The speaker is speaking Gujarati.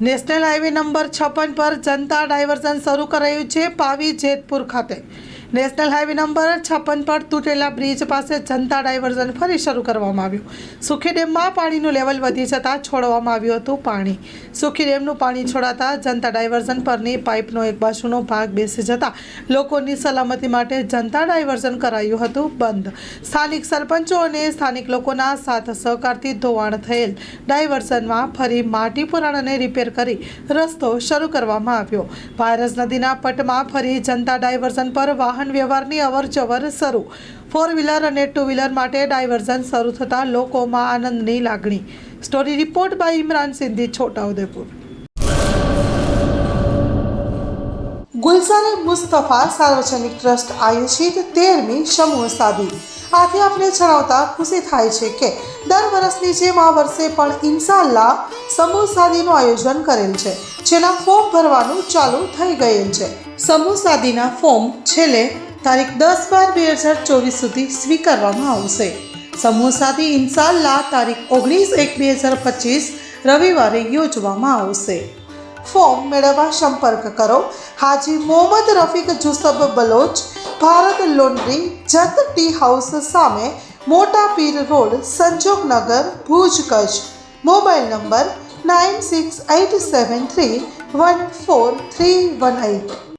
નેશનલ હાઈવે નંબર છપ્પન પર જનતા ડાયવર્ઝન શરૂ કરાયું છે પાવી જેતપુર ખાતે. નેશનલ હાઈવે નંબર છપ્પન પર તૂટેલા બ્રિજ પાસે જનતા ડાયવર્ઝન ફરી શરૂ કરવામાં આવ્યું. સુખી ડેમમાં પાણીનું લેવલ વધી જતાં છોડવામાં આવ્યું હતું પાણી. સુખી ડેમનું પાણી છોડાતા જનતા ડાયવર્ઝન પરની પાઇપનો એક બાજુનો ભાગ બેસી જતા લોકોની સલામતી માટે જનતા ડાયવર્ઝન કરાયું હતું બંધ. સ્થાનિક સરપંચો અને સ્થાનિક લોકોના સાથ સહકારથી ધોવાણ થયેલ ડાયવર્ઝનમાં ફરી માટી પુરાણ રિપેર કરી રસ્તો શરૂ કરવામાં આવ્યો. પારસ નદીના પટમાં ફરી જનતા ડાયવર્ઝન પર વાહન વ્યવહારની અવરજવર શરૂ. ફોર વ્હીલર અને ટુ વ્હીલર માટે ડાયવર્ઝન શરૂ થતાં લોકોમાં આનંદની લાગણી. Story report by Imran Sindhi, Chhotaudepur. Gulzar Mustafa સાર્વજનિક ટ્રસ્ટ આયોજિત તેરમી સમૂહ સાદી આથી આપણે જણાવતા ખુશી થાય છે કે દર વર્ષની જેમ આ વર્ષે પણ ઇન્શાલ્લાહ સમૂહ સાદીનું આયોજન કરેલ છે. જેના ફોર્મ ભરવાનું ચાલુ થઈ ગયેલ છે. સમૂહ સાદીના ફોર્મ છેલ્લે તારીખ દસ બાર બે હજાર ચોવીસ સુધી સ્વીકારવામાં આવશે. સમૂહ સાદી ઇન્શાલ્લાહ તારીખ ઓગણીસ એક બે હજાર પચીસ રવિવારે યોજવામાં આવશે. ફોર્મ મેળવવા સંપર્ક કરો. Haji Mohammad Rafiq Jusab Baloch, Bharat laundry, Jat tea house સામે Mota Pir road Sanjognagar Bhuj Kutch. Mobile number 9687314318.